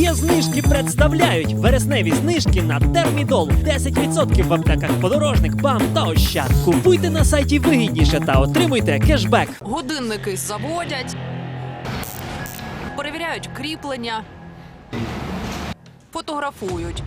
Є знижки представляють вересневі знижки на термідол. 10% в аптеках подорожник, бам та ощад. Купуйте на сайті вигідніше та отримуйте кешбек. Годинники заводять, перевіряють кріплення, фотографують,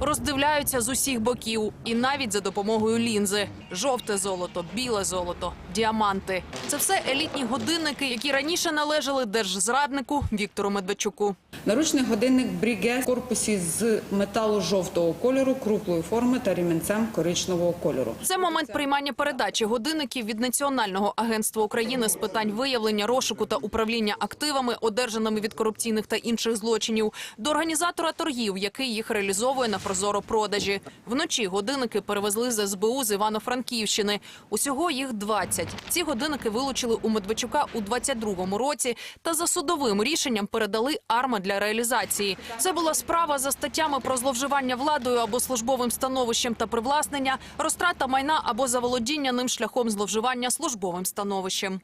роздивляються з усіх боків і навіть за допомогою лінзи: жовте золото, біле золото, діаманти. Це все елітні годинники, які раніше належали держзраднику Віктору Медведчуку. Наручний годинник Бріге в корпусі з металу жовтого кольору, круглої форми та рівенцем коричневого кольору. Це момент приймання передачі годинників від Національного агентства України з питань виявлення, розшуку та управління активами, одержаними від корупційних та інших злочинів, до організатора торгів, який їх реалізовує на прозоро продажі. Вночі годинники перевезли з СБУ з Івано-Франківщини. Усього їх 20. Ці годинники вилучили у Медведчука у 22-му році та за судовим рішенням передали арма для реалізації. Це була справа за статтями про зловживання владою або службовим становищем та привласнення, розтрата майна або заволодіння ним шляхом зловживання службовим становищем.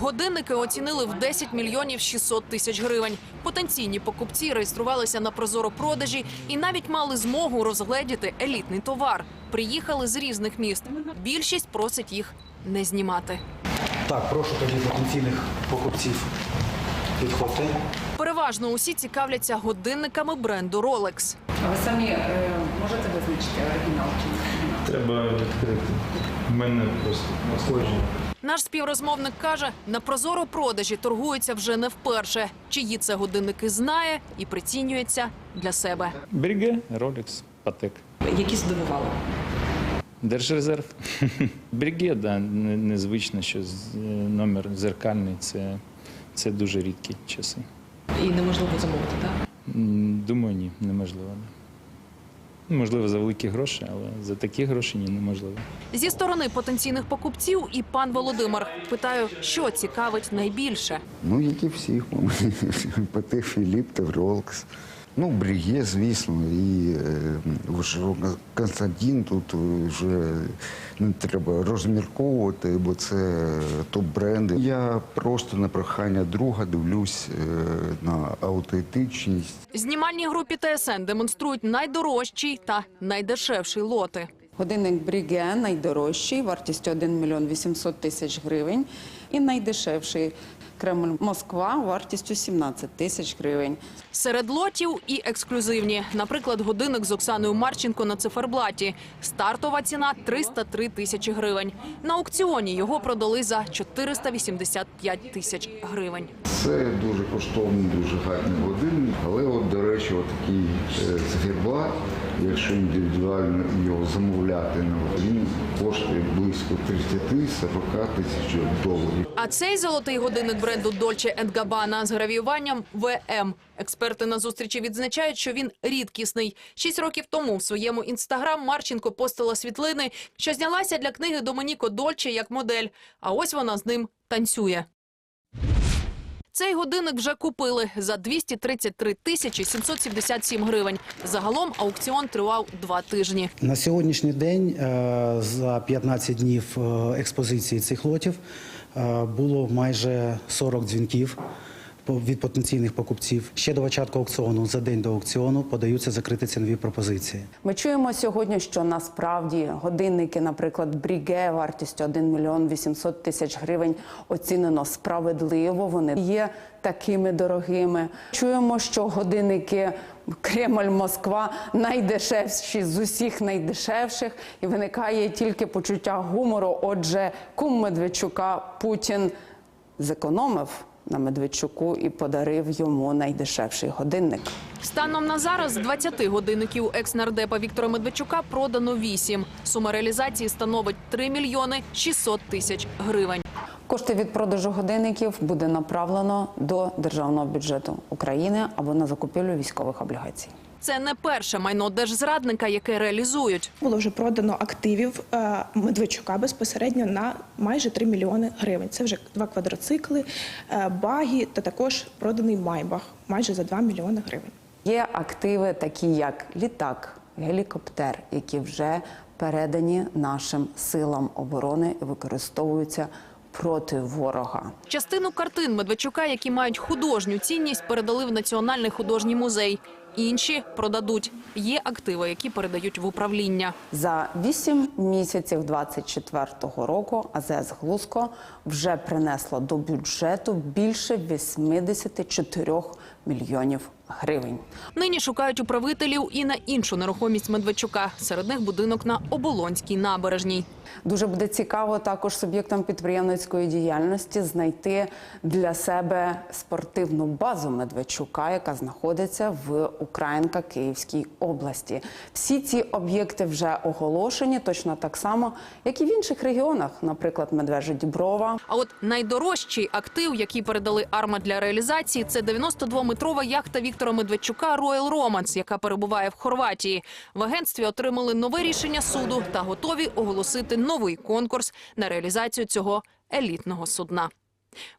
Годинники оцінили в 10 мільйонів 600 тисяч гривень. Потенційні покупці реєструвалися на прозоро продажі і навіть мали змогу розгледіти елітний товар. Приїхали з різних міст. Більшість просить їх не знімати. Так, прошу тоді потенційних покупців підходьте. Переважно усі цікавляться годинниками бренду Rolex. А ви самі е, можете визначити оригінал чи не оригінал? Треба відкрити. У мене просто схожі. Наш співрозмовник каже, на прозоро продажі торгуються вже не вперше. Чиї це годинники знає і прицінюється для себе. Бріге, Rolex, Патек. які здивували. Держрезерв. Бріге, да, незвично, що е, номер зеркальний це, це дуже рідкі часи. І неможливо замовити, так? Думаю, ні, неможливо. да. Можливо, за великі гроші, але за такі гроші ні, неможливо. Зі сторони потенційних покупців і пан Володимир питаю, що цікавить найбільше. Ну, як і всіх, Філіп Ролкс. Ну, Бріє, звісно, і е, вже Константин тут вже не треба розмірковувати, бо це топ-бренди. Я просто на прохання друга дивлюсь е, на аутентичність. Знімальній групі ТСН демонструють найдорожчий та найдешевший лоти. Годинник Бріге найдорожчий, вартістю 1 мільйон 800 тисяч гривень. І найдешевший Кремль Москва вартістю 17 тисяч гривень. Серед лотів і ексклюзивні. Наприклад, годинник з Оксаною Марченко на циферблаті. Стартова ціна 303 тисячі гривень. На аукціоні його продали за 485 тисяч гривень. Це дуже коштовний, дуже гарний годинник. Але е, циферблат, якщо індивідуально його замовляти, ну, він коштує близько 30-40 тисяч доларів. А цей золотий годинник бренду Dolce Gabbana з гравіюванням ВМ. Експерти на зустрічі відзначають, що він рідкісний. Шість років тому в своєму інстаграм Марченко постила світлини, що знялася для книги Домоніко Дольче як модель. А ось вона з ним танцює. Цей годинник вже купили за 233 тисячі 777 гривень. Загалом аукціон тривав два тижні. На сьогоднішній день е, за 15 днів е, експозиції цих лотів е, було майже 40 дзвінків від потенційних покупців. Ще до початку аукціону, за день до аукціону, подаються закриті цінові пропозиції. Ми чуємо сьогодні, що насправді годинники, наприклад, Бріге вартістю 1 мільйон 800 тисяч гривень оцінено справедливо. Вони є такими дорогими. Чуємо, що годинники Кремль Москва найдешевші з усіх найдешевших, і виникає тільки почуття гумору. Отже, кум Медведчука Путін зекономив на Медведчуку і подарив йому найдешевший годинник. Станом на зараз з 20 годинників екс-нардепа Віктора Медведчука продано 8. Сума реалізації становить 3 мільйони 600 тисяч гривень. Кошти від продажу годинників буде направлено до державного бюджету України або на закупівлю військових облігацій. Це не перше майно держзрадника, яке реалізують. Було вже продано активів е, Медведчука безпосередньо на майже 3 мільйони гривень. Це вже два квадроцикли, е, баги та також проданий майбах майже за 2 мільйони гривень. Є активи, такі як літак, гелікоптер, які вже передані нашим силам оборони і використовуються проти ворога. Частину картин Медведчука, які мають художню цінність, передали в Національний художній музей. Інші продадуть. Є активи, які передають в управління. За 8 місяців 24-го року АЗС Глузко вже принесла до бюджету більше 84 мільйонів гривень. Нині шукають управителів і на іншу нерухомість Медведчука. Серед них будинок на Оболонській набережній. Дуже буде цікаво також суб'єктам підприємницької діяльності знайти для себе спортивну базу Медведчука, яка знаходиться в Українка Київській області. Всі ці об'єкти вже оголошені, точно так само, як і в інших регіонах, наприклад, Медвежа Діброва. А от найдорожчий актив, який передали Арма для реалізації, це 92-метрова яхта Віктора Медведчука Роял Романс, яка перебуває в Хорватії. В агентстві отримали нове рішення суду та готові оголосити новий конкурс на реалізацію цього елітного судна.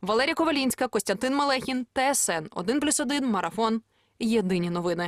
Валерія Ковалінська, Костянтин Малехін, ТСН 1+,1, Марафон. Єдині новини.